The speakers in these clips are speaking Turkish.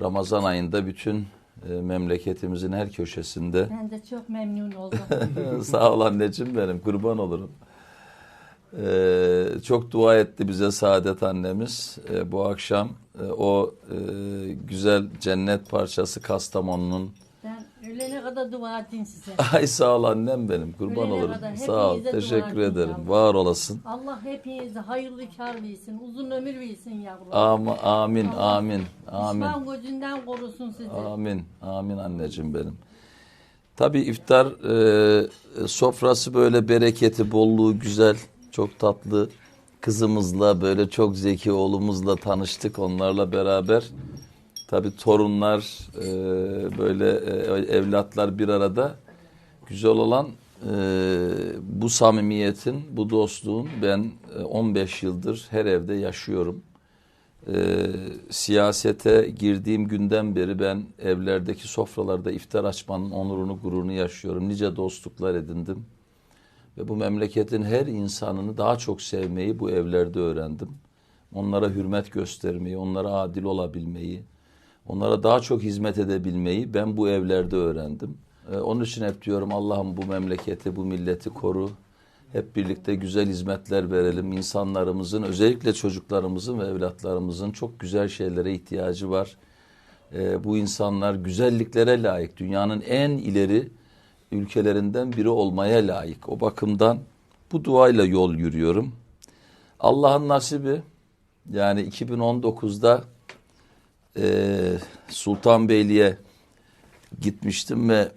Ramazan ayında bütün e, memleketimizin her köşesinde Ben de çok memnun oldum. Sağ ol anneciğim benim kurban olurum. Ee, çok dua etti bize Saadet annemiz Ee, bu akşam e, o e, güzel cennet parçası Kastamonu'nun. Ölene kadar dua edeyim size. Ay sağ ol annem benim kurban Ölene olurum. kadar Sağ ol hepinize dua teşekkür edin ederim. yavrum. Var olasın. Allah hepinize hayırlı kar versin, uzun ömür versin yavrum. Ama, amin amin amin. Düşman gözünden korusun sizi. Amin. Amin anneciğim benim. Tabii iftar e, sofrası böyle bereketi, bolluğu güzel, çok tatlı. Kızımızla böyle çok zeki oğlumuzla tanıştık onlarla beraber. Tabii torunlar e, böyle e, evlatlar bir arada. Güzel olan e, bu samimiyetin, bu dostluğun ben e, 15 yıldır her evde yaşıyorum. Ee, siyasete girdiğim günden beri ben evlerdeki sofralarda iftar açmanın onurunu, gururunu yaşıyorum. Nice dostluklar edindim. Ve bu memleketin her insanını daha çok sevmeyi bu evlerde öğrendim. Onlara hürmet göstermeyi, onlara adil olabilmeyi, onlara daha çok hizmet edebilmeyi ben bu evlerde öğrendim. Ee, onun için hep diyorum Allah'ım bu memleketi, bu milleti koru. Hep birlikte güzel hizmetler verelim. İnsanlarımızın, özellikle çocuklarımızın ve evlatlarımızın çok güzel şeylere ihtiyacı var. Ee, bu insanlar güzelliklere layık. Dünyanın en ileri ülkelerinden biri olmaya layık. O bakımdan bu duayla yol yürüyorum. Allah'ın nasibi yani 2019'da e, Sultanbeyli'ye gitmiştim ve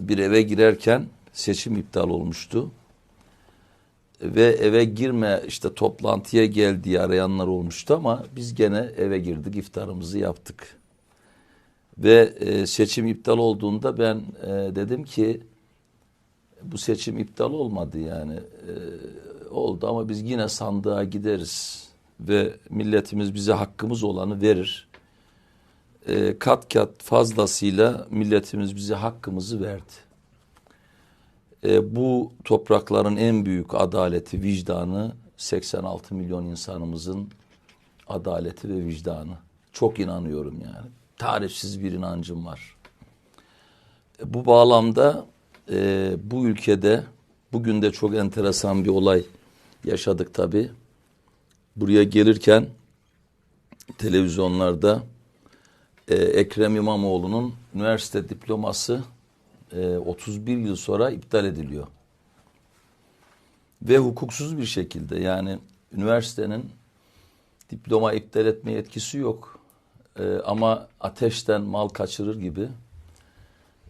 bir eve girerken seçim iptal olmuştu ve eve girme işte toplantıya gel arayanlar olmuştu ama biz gene eve girdik iftarımızı yaptık. Ve e, seçim iptal olduğunda ben e, dedim ki bu seçim iptal olmadı yani E, oldu ama biz yine sandığa gideriz ve milletimiz bize hakkımız olanı verir. E, kat kat fazlasıyla milletimiz bize hakkımızı verdi e, bu toprakların en büyük adaleti, vicdanı 86 milyon insanımızın adaleti ve vicdanı. Çok inanıyorum yani. Tarifsiz bir inancım var. E, bu bağlamda e, bu ülkede bugün de çok enteresan bir olay yaşadık tabii. Buraya gelirken televizyonlarda e, Ekrem İmamoğlu'nun üniversite diploması e, 31 yıl sonra iptal ediliyor. Ve hukuksuz bir şekilde yani üniversitenin diploma iptal etme yetkisi yok. E, ama ateşten mal kaçırır gibi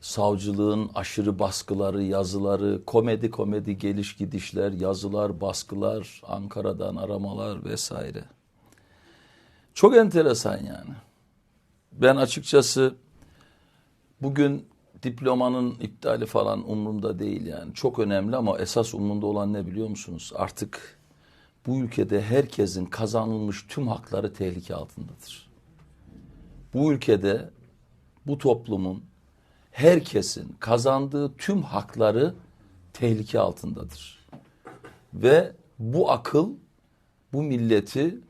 savcılığın aşırı baskıları, yazıları, komedi komedi geliş gidişler, yazılar, baskılar, Ankara'dan aramalar vesaire. Çok enteresan yani. Ben açıkçası bugün diplomanın iptali falan umurumda değil yani. Çok önemli ama esas umurumda olan ne biliyor musunuz? Artık bu ülkede herkesin kazanılmış tüm hakları tehlike altındadır. Bu ülkede bu toplumun herkesin kazandığı tüm hakları tehlike altındadır. Ve bu akıl bu milleti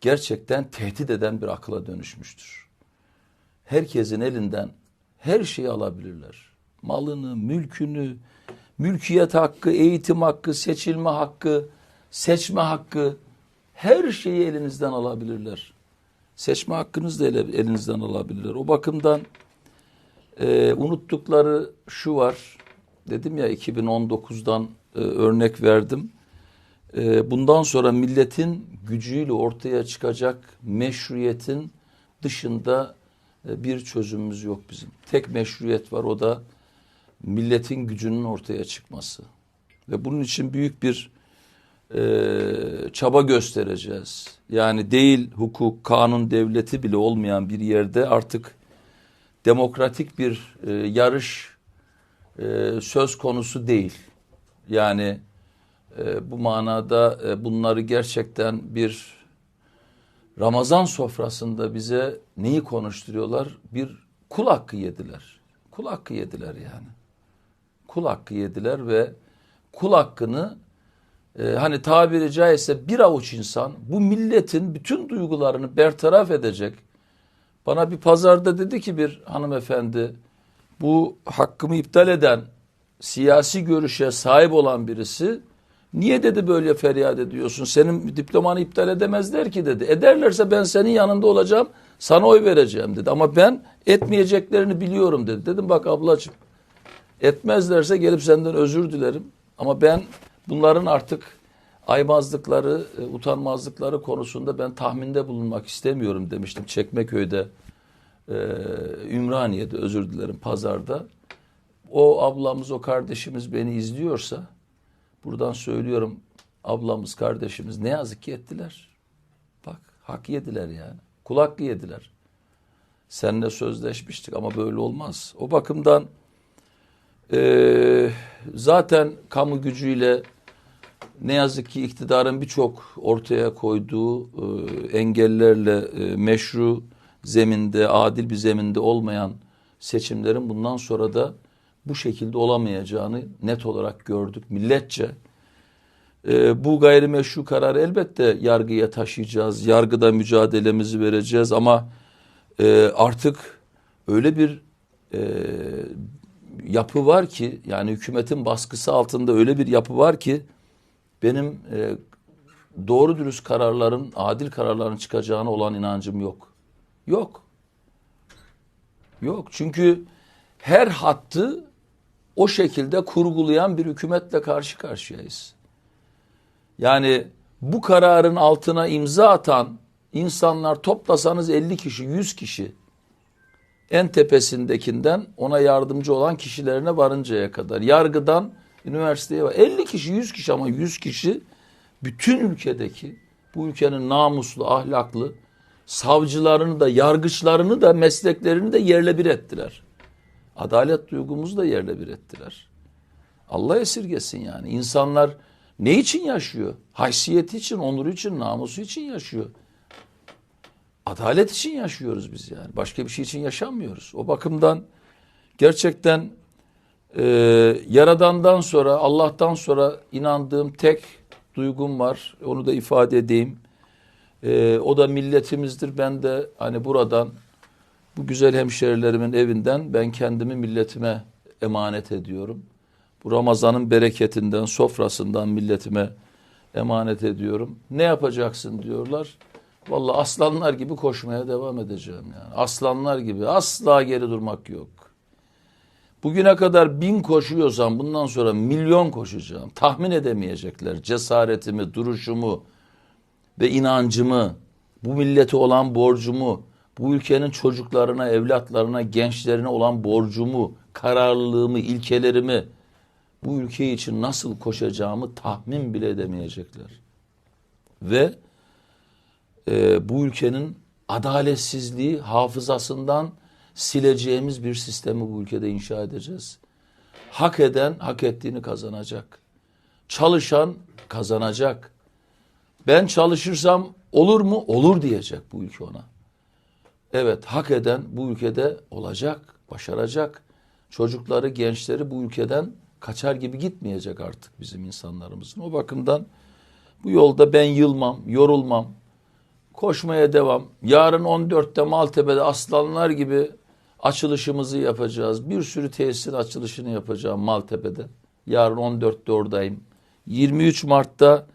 gerçekten tehdit eden bir akıla dönüşmüştür. Herkesin elinden her şeyi alabilirler. Malını, mülkünü, mülkiyet hakkı, eğitim hakkı, seçilme hakkı, seçme hakkı her şeyi elinizden alabilirler. Seçme hakkınızı da elinizden alabilirler. O bakımdan e, unuttukları şu var. Dedim ya 2019'dan e, örnek verdim. E, bundan sonra milletin gücüyle ortaya çıkacak meşruiyetin dışında bir çözümümüz yok bizim. Tek meşruiyet var o da milletin gücünün ortaya çıkması. Ve bunun için büyük bir e, çaba göstereceğiz. Yani değil hukuk, kanun devleti bile olmayan bir yerde artık demokratik bir e, yarış e, söz konusu değil. Yani e, bu manada e, bunları gerçekten bir Ramazan sofrasında bize neyi konuşturuyorlar? Bir kul hakkı yediler. Kul hakkı yediler yani. Kul hakkı yediler ve kul hakkını e, hani tabiri caizse bir avuç insan bu milletin bütün duygularını bertaraf edecek, Bana bir pazarda dedi ki bir hanımefendi bu hakkımı iptal eden siyasi görüşe sahip olan birisi niye dedi böyle feryat ediyorsun? Senin diplomanı iptal edemezler ki dedi. Ederlerse ben senin yanında olacağım sana oy vereceğim dedi. Ama ben etmeyeceklerini biliyorum dedi. Dedim bak ablacığım etmezlerse gelip senden özür dilerim. Ama ben bunların artık aymazlıkları, e, utanmazlıkları konusunda ben tahminde bulunmak istemiyorum demiştim. Çekmeköy'de, e, Ümraniye'de özür dilerim pazarda. O ablamız, o kardeşimiz beni izliyorsa buradan söylüyorum ablamız, kardeşimiz ne yazık ki ettiler. Bak hak yediler yani. Kulak yediler. Seninle sözleşmiştik ama böyle olmaz. O bakımdan ee, zaten kamu gücüyle ne yazık ki iktidarın birçok ortaya koyduğu e, engellerle e, meşru zeminde, adil bir zeminde olmayan seçimlerin bundan sonra da bu şekilde olamayacağını net olarak gördük milletçe. E, bu gayrimeşru kararı elbette yargıya taşıyacağız. Yargıda mücadelemizi vereceğiz ama e, artık öyle bir e, yapı var ki yani hükümetin baskısı altında öyle bir yapı var ki benim e, doğru dürüst kararların, adil kararların çıkacağına olan inancım yok. Yok. Yok. Çünkü her hattı o şekilde kurgulayan bir hükümetle karşı karşıyayız. Yani bu kararın altına imza atan insanlar toplasanız 50 kişi, 100 kişi en tepesindekinden ona yardımcı olan kişilerine varıncaya kadar. Yargıdan üniversiteye var. 50 kişi, 100 kişi ama 100 kişi bütün ülkedeki bu ülkenin namuslu, ahlaklı savcılarını da, yargıçlarını da, mesleklerini de yerle bir ettiler. Adalet duygumuzu da yerle bir ettiler. Allah esirgesin yani. İnsanlar ne için yaşıyor? Haysiyeti için, onuru için, namusu için yaşıyor. Adalet için yaşıyoruz biz yani. Başka bir şey için yaşamıyoruz. O bakımdan gerçekten e, Yaradan'dan sonra, Allah'tan sonra inandığım tek duygum var. Onu da ifade edeyim. E, o da milletimizdir. Ben de hani buradan bu güzel hemşerilerimin evinden ben kendimi milletime emanet ediyorum. Bu Ramazan'ın bereketinden, sofrasından milletime emanet ediyorum. Ne yapacaksın diyorlar. Vallahi aslanlar gibi koşmaya devam edeceğim yani. Aslanlar gibi asla geri durmak yok. Bugüne kadar bin koşuyorsam bundan sonra milyon koşacağım. Tahmin edemeyecekler cesaretimi, duruşumu ve inancımı, bu millete olan borcumu, bu ülkenin çocuklarına, evlatlarına, gençlerine olan borcumu, kararlılığımı, ilkelerimi, bu ülke için nasıl koşacağımı tahmin bile edemeyecekler. Ve e, bu ülkenin adaletsizliği hafızasından sileceğimiz bir sistemi bu ülkede inşa edeceğiz. Hak eden hak ettiğini kazanacak. Çalışan kazanacak. Ben çalışırsam olur mu? Olur diyecek bu ülke ona. Evet hak eden bu ülkede olacak, başaracak. Çocukları, gençleri bu ülkeden kaçar gibi gitmeyecek artık bizim insanlarımızın. O bakımdan bu yolda ben yılmam, yorulmam. Koşmaya devam. Yarın 14'te Maltepe'de aslanlar gibi açılışımızı yapacağız. Bir sürü tesisin açılışını yapacağım Maltepe'de. Yarın 14'te oradayım. 23 Mart'ta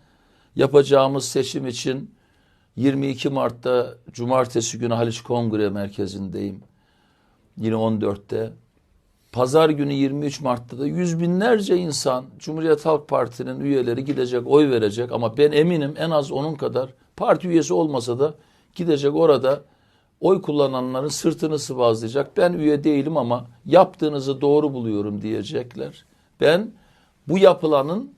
yapacağımız seçim için 22 Mart'ta Cumartesi günü Haliç Kongre Merkezi'ndeyim. Yine 14'te. Pazar günü 23 Mart'ta da yüz binlerce insan Cumhuriyet Halk Parti'nin üyeleri gidecek, oy verecek ama ben eminim en az onun kadar parti üyesi olmasa da gidecek orada oy kullananların sırtını sıvazlayacak. Ben üye değilim ama yaptığınızı doğru buluyorum diyecekler. Ben bu yapılanın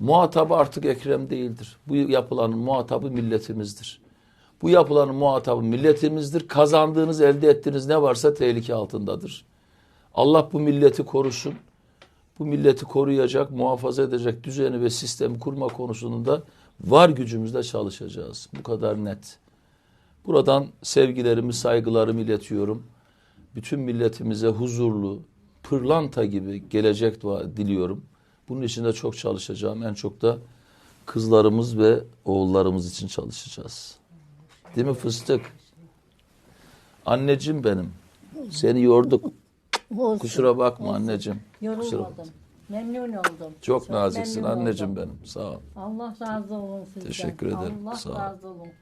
muhatabı artık Ekrem değildir. Bu yapılanın muhatabı milletimizdir. Bu yapılanın muhatabı milletimizdir. Kazandığınız, elde ettiğiniz ne varsa tehlike altındadır. Allah bu milleti korusun. Bu milleti koruyacak, muhafaza edecek düzeni ve sistemi kurma konusunda var gücümüzle çalışacağız. Bu kadar net. Buradan sevgilerimi, saygılarımı iletiyorum. Bütün milletimize huzurlu, pırlanta gibi gelecek diliyorum. Bunun için de çok çalışacağım. En çok da kızlarımız ve oğullarımız için çalışacağız. Değil mi fıstık? Anneciğim benim. Seni yorduk. Olsun. Kusura bakma anneciğim. Kusura Yorulmadım. Memnun oldum. Çok naziksin memnun anneciğim oldum. benim. Sağ ol. Allah razı olsun sizden. Teşekkür ederim. Allah Sağ ol. razı olsun.